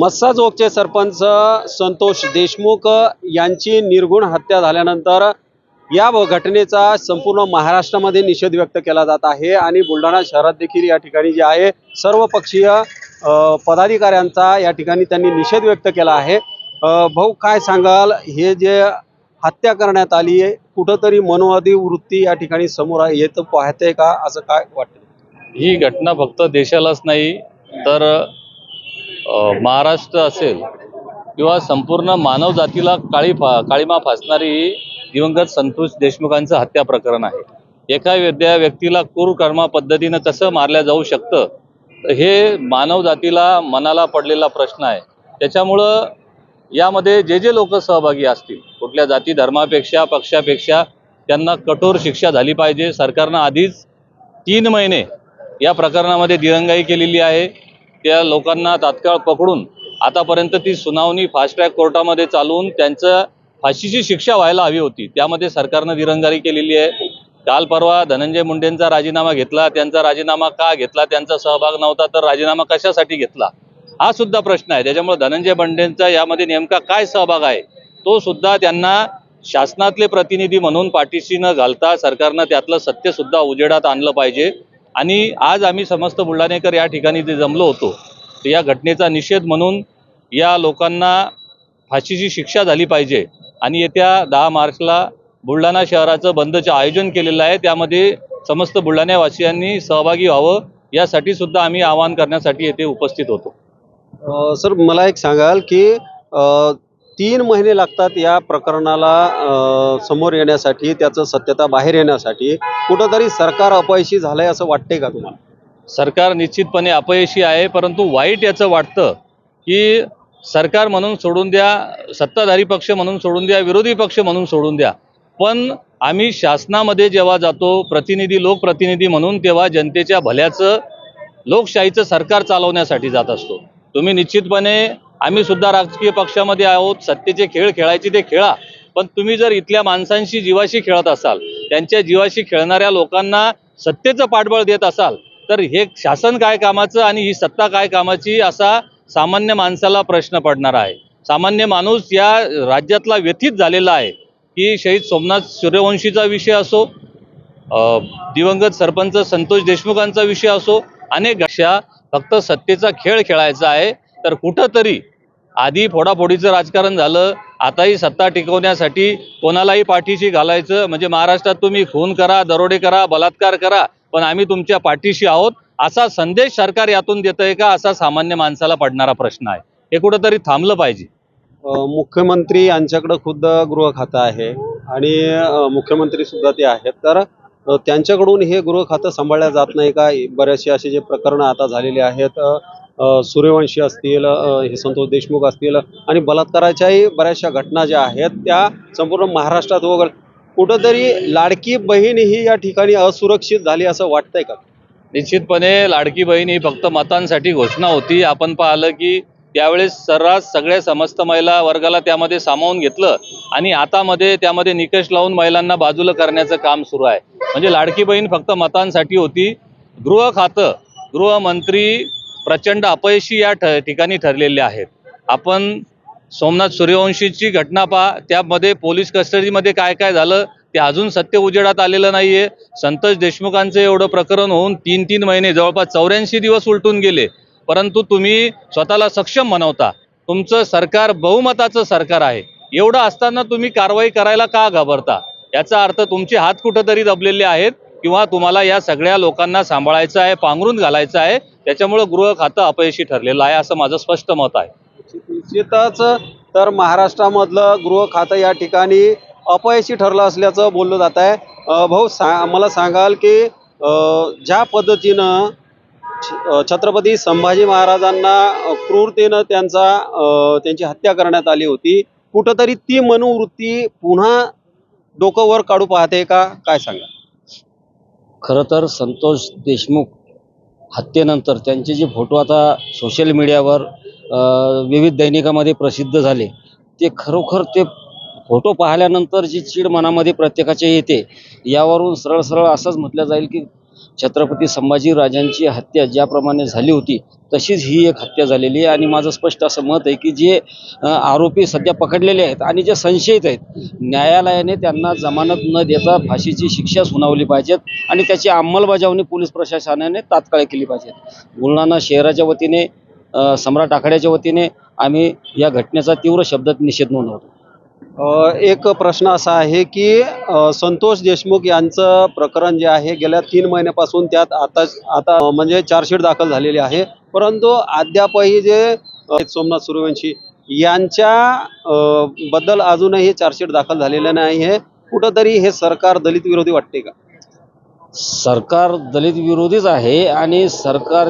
मस्साजोगचे सरपंच संतोष देशमुख यांची निर्गुण हत्या झाल्यानंतर या घटनेचा संपूर्ण महाराष्ट्रामध्ये निषेध व्यक्त केला जात आहे आणि बुलढाणा शहरात देखील या ठिकाणी जे आहे सर्व पक्षीय पदाधिकाऱ्यांचा या ठिकाणी त्यांनी निषेध व्यक्त केला आहे. भाऊ काय सांगाल? हे जे हत्या करण्यात आली आहे कुठंतरी मनोवादी वृत्ती या ठिकाणी समोर आहे येत पाहते का? असं काय वाटतं? ही घटना फक्त देशालाच नाही तर महाराष्ट्र असेल किंवा संपूर्ण मानव जातीला काळी फा काळीमा फासणारी ही दिवंगत संतोष देशमुखांचं हत्या प्रकरण आहे. एका विद्या व्यक्तीला कुरकर्मा कर्मा पद्धतीनं कसं मारल्या जाऊ शकतं हे मानव जातीला मनाला पडलेला प्रश्न आहे. त्याच्यामुळं यामध्ये जे जे लोक सहभागी असतील कुठल्या जाती धर्मापेक्षा पक्षापेक्षा त्यांना कठोर शिक्षा झाली पाहिजे. सरकारनं आधीच तीन महिने या प्रकरणामध्ये दिरंगाई केलेली आहे. त्या लोकांना तात्काळ पकडून आतापर्यंत ती सुनावणी फास्ट ट्रॅक कोर्टामध्ये चालवून त्यांचं फाशीची शिक्षा व्हायला हवी होती. त्यामध्ये सरकारनं दिरंगाई केलेली आहे. काल परवा धनंजय मुंडेंचा राजीनामा घेतला. त्यांचा राजीनामा का घेतला? त्यांचा सहभाग नव्हता तर राजीनामा कशासाठी घेतला? हा सुद्धा प्रश्न आहे. त्याच्यामुळे धनंजय मुंडेंचा यामध्ये नेमका काय सहभाग आहे? तो सुद्धा त्यांना शासनातले प्रतिनिधी म्हणून पाठीशी न घालता सरकारनं त्यातलं सत्य सुद्धा उजेडात आणलं पाहिजे. आणि आज आम्ही समस्त बुलढाणेकर या ठिकाणी जे जमलो होतो तर या घटनेचा निषेध म्हणून या लोकांना फाशीची शिक्षा झाली पाहिजे. आणि येत्या दहा मार्चला बुलढाणा शहराचं बंदचं आयोजन केलेलं आहे त्यामध्ये समस्त बुलढाण्यावासियांनी सहभागी व्हावं यासाठी सुद्धा आम्ही आवाहन करण्यासाठी येथे उपस्थित होतो. सर मला एक सांगाल की तीन महिने लागतात या प्रकरणाला समोर येण्यासाठी त्याचं सत्यता बाहेर येण्यासाठी. कुठंतरी सरकार अपयशी झालंय असं वाटतंय का तुम्हाला? सरकार निश्चितपणे अपयशी आहे परंतु वाईट याचं वाटतं की सरकार म्हणून सोडून द्या सत्ताधारी पक्ष म्हणून सोडून द्या विरोधी पक्ष म्हणून सोडून द्या. पण आम्ही शासनामध्ये जेव्हा जातो प्रतिनिधी लोकप्रतिनिधी म्हणून तेव्हा जनतेच्या भल्याचं लोकशाहीचं सरकार चालवण्यासाठी जात असतो. तुम्ही निश्चितपणे आम्ही सुद्धा राजकीय पक्षामध्ये आहोत सत्तेचे खेळ खेळायचे ते खेळा. पण तुम्ही जर इथल्या माणसांशी जीवाशी खेळत असाल त्यांच्या जीवाशी खेळणाऱ्या लोकांना सत्तेचं पाठबळ देत असाल तर हे शासन काय कामाचं आणि ही सत्ता काय कामाची असा सामान्य माणसाला प्रश्न पडणार आहे. सामान्य माणूस या राज्यातला व्यथित झालेला आहे की शहीद सोमनाथ सूर्यवंशीचा विषय असो दिवंगत सरपंच संतोष देशमुखांचा विषय असो अनेक अशा फक्त सत्तेचा खेळ खेळायचा आहे. तर कुठंतरी आधी फोडाफोडीचं राजकारण झालं आताही सत्ता टिकवण्यासाठी कोणालाही पाठीशी घालायचं म्हणजे महाराष्ट्रात तुम्ही खून करा दरोडे करा बलात्कार करा पण आम्ही तुमच्या पाठीशी आहोत. असा संदेश सरकार यातून देत आहे का? असा सामान्य माणसाला पडणारा प्रश्न आहे. हे कुठंतरी थांबलं पाहिजे. मुख्यमंत्री यांच्याकडं खुद्द गृह खातं आहे आणि मुख्यमंत्री सुद्धा ते आहेत. तर त्यांच्याकडून हे गृह खातं सांभाळलं जात नाही का? बरेचसे असे जे प्रकरणं आता झालेले आहेत. सूर्यवंशी असतील हे संतोष देशमुख असतील आणि बलात्काराच्याही बऱ्याचशा घटना ज्या आहेत त्या संपूर्ण महाराष्ट्रात वगैरे. कुठंतरी लाडकी बहीण ही या ठिकाणी असुरक्षित झाली असं वाटतंय का? निश्चितपणे लाडकी बहीण ही फक्त मतांसाठी घोषणा होती. आपण पाहिलं की त्यावेळेस सर्रास सगळ्या समस्त महिला वर्गाला त्यामध्ये सामावून घेतलं आणि आता मध्ये त्यामध्ये निकष लावून महिलांना बाजूला करण्याचं काम सुरू आहे. म्हणजे लाडकी बहीण फक्त मतांसाठी होती. गृह खातं गृहमंत्री प्रचंड अपयशी या ठ ठिकाणी ठरलेले आहेत. आपण सोमनाथ सूर्यवंशीची घटना पहा त्यामध्ये पोलीस कस्टडीमध्ये काय काय झालं ते अजून सत्य उजेडात आलेलं नाहीये. संतोष देशमुखांचं एवढं प्रकरण होऊन तीन तीन महिने जवळपास चौऱ्याऐंशी दिवस उलटून गेले. परंतु तुम्ही स्वतःला सक्षम म्हणवता तुमचं सरकार बहुमताचं सरकार आहे. एवढं असताना तुम्ही कारवाई करायला का घाबरता? याचा अर्थ तुमचे हात कुठंतरी दबलेले आहेत. किंवा तुम्हाला या सगळ्या लोकांना सांभाळायचं आहे पांघरून घालायचं आहे त्याच्यामुळं गृह खातं अपयशी ठरलेलं आहे असं माझं स्पष्ट मत आहे. निश्चितच तर महाराष्ट्रामधलं गृह खातं या ठिकाणी अपयशी ठरलं असल्याचं बोललं जात आहे. भाऊ सा मला सांगाल की ज्या पद्धतीनं छत्रपती संभाजी महाराजांना क्रूरतेनं त्यांचा त्यांची हत्या करण्यात आली होती कुठंतरी ती मनोवृत्ती पुन्हा डोकं वर काढू पाहते का? काय सांगा खरं तर संतोष देशमुख हत्येनंतर त्यांचे जे फोटो आता सोशल मीडियावर विविध दैनिकामध्ये प्रसिद्ध झाले ते खरोखर ते फोटो पाहिल्यानंतर जी चीड मनामध्ये प्रत्येकाच्या येते यावरून सरळ सरळ असंच म्हटलं जाईल की छत्रपती संभाजीराजांची हत्या ज्याप्रमाणे झाली होती तशीच ही एक हत्या झालेली आहे. आणि माझं स्पष्ट असं मत आहे की जे आरोपी सध्या पकडलेले आहेत आणि जे संशयित आहेत न्यायालयाने त्यांना जमानत न देता फाशीची शिक्षा सुनावली पाहिजेत आणि त्याची अंमलबजावणी पोलीस प्रशासनाने तात्काळ केली पाहिजे बुलढाणा शहराच्या वतीने सम्राट आखाड्याच्या वतीने आम्ही या घटनेचा तीव्र शब्दात निषेध नोंदवतो. एक प्रश्न असा आहे की संतोष देशमुख यांचं प्रकरण जे आहे गेल्या तीन महिन्यापासून त्यात आता आता म्हणजे चार्जशीट दाखल झालेली आहे. परंतु अद्यापही जे सोमनाथ सूर्यवंशी यांच्या बद्दल अजूनही चार्जशीट दाखल झालेलं नाही आहे. कुठंतरी हे सरकार दलित विरोधी वाटते का? सरकार दलित विरोधीच आहे आणि सरकार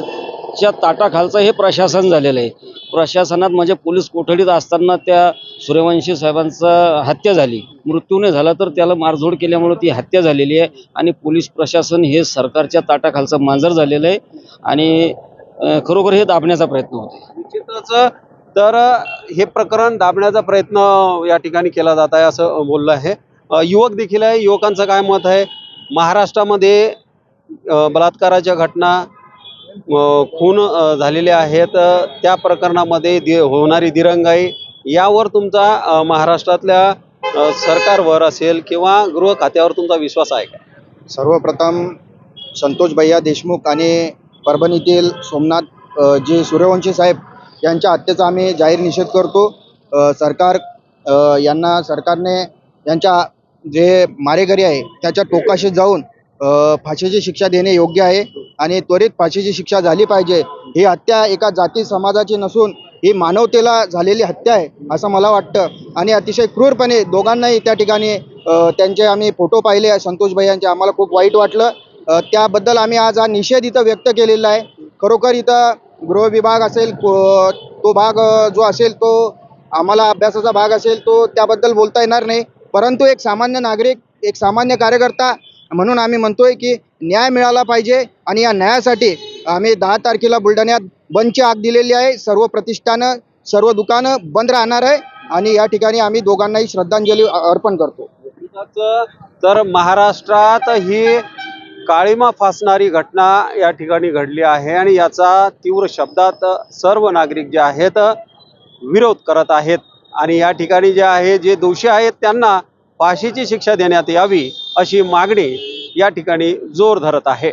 च्या ताटाखालचं हे प्रशासन झालेलं आहे. प्रशासनात म्हणजे पोलीस कोठडीत असताना त्या सूर्यवंशी साहेबांचा हत्या झाली. मृत्यूने झाला तर त्याला मारझोड केल्यामुळे ती हत्या झालेली आहे आणि पोलीस प्रशासन हे सरकारच्या ताटाखालचं मांजर झालेलं आहे आणि खरोखर हे दाबण्याचा प्रयत्न होतो निश्चितच तर हे प्रकरण दाबण्याचा प्रयत्न या ठिकाणी केला जात आहे असं बोललं आहे. युवक देखील आहे. युवकांचं काय मत आहे? महाराष्ट्रामध्ये बलात्काराच्या घटना खून झालेले आहेत. त्या प्रकरणामध्ये दि होणारी दिरंगाई यावर तुमचा महाराष्ट्रातल्या सरकारवर असेल किंवा गृह खात्यावर तुमचा विश्वास आहे का? सर्वप्रथम संतोष भैया देशमुख आणि परभणीतील सोमनाथ जे सूर्यवंशी साहेब यांच्या हत्येचा आम्ही जाहीर निषेध करतो. सरकार यांना सरकारने यांच्या जे मारेकरी आहे त्याच्या टोकाशी जाऊन फाशीची शिक्षा देणे योग्य आहे आणि त्वरित फाशीची शिक्षा झाली पाहिजे. ही हत्या एका जाती समाजाची नसून ही मानवतेला झालेली हत्या आहे असं मला वाटतं. आणि अतिशय क्रूरपणे दोघांनाही त्या ठिकाणी त्यांचे आम्ही फोटो पाहिले संतोष भैयांचे. आम्हाला खूप वाईट वाटलं. त्याबद्दल आम्ही आज हा निषेध इथं व्यक्त केलेला आहे. खरोखर इथं गृह विभाग असेल तो भाग जो असेल तो आम्हाला अभ्यासाचा भाग असेल तो त्याबद्दल बोलता येणार नाही. परंतु एक सामान्य नागरिक एक सामान्य कार्यकर्ता म्हणून आम्ही म्हणतोय की न्याय मिळाला पाहिजे आणि या न्यायासाठी आम्ही दहा तारखेला बुलढाण्यात बंदची आग दिलेली आहे. सर्व प्रतिष्ठानं सर्व दुकानं बंद राहणार आहे आणि या ठिकाणी आम्ही दोघांनाही श्रद्धांजली अर्पण करतो. तर महाराष्ट्रात ही काळीमा फासणारी घटना या ठिकाणी घडली आहे आणि याचा तीव्र शब्दात सर्व नागरिक जे आहेत विरोध करत आहेत. आणि या ठिकाणी जे आहे जे दोषी आहेत त्यांना फाशीची शिक्षा देण्यात यावी. अशी मागणी या ठिकाणी जोर धरत आहे.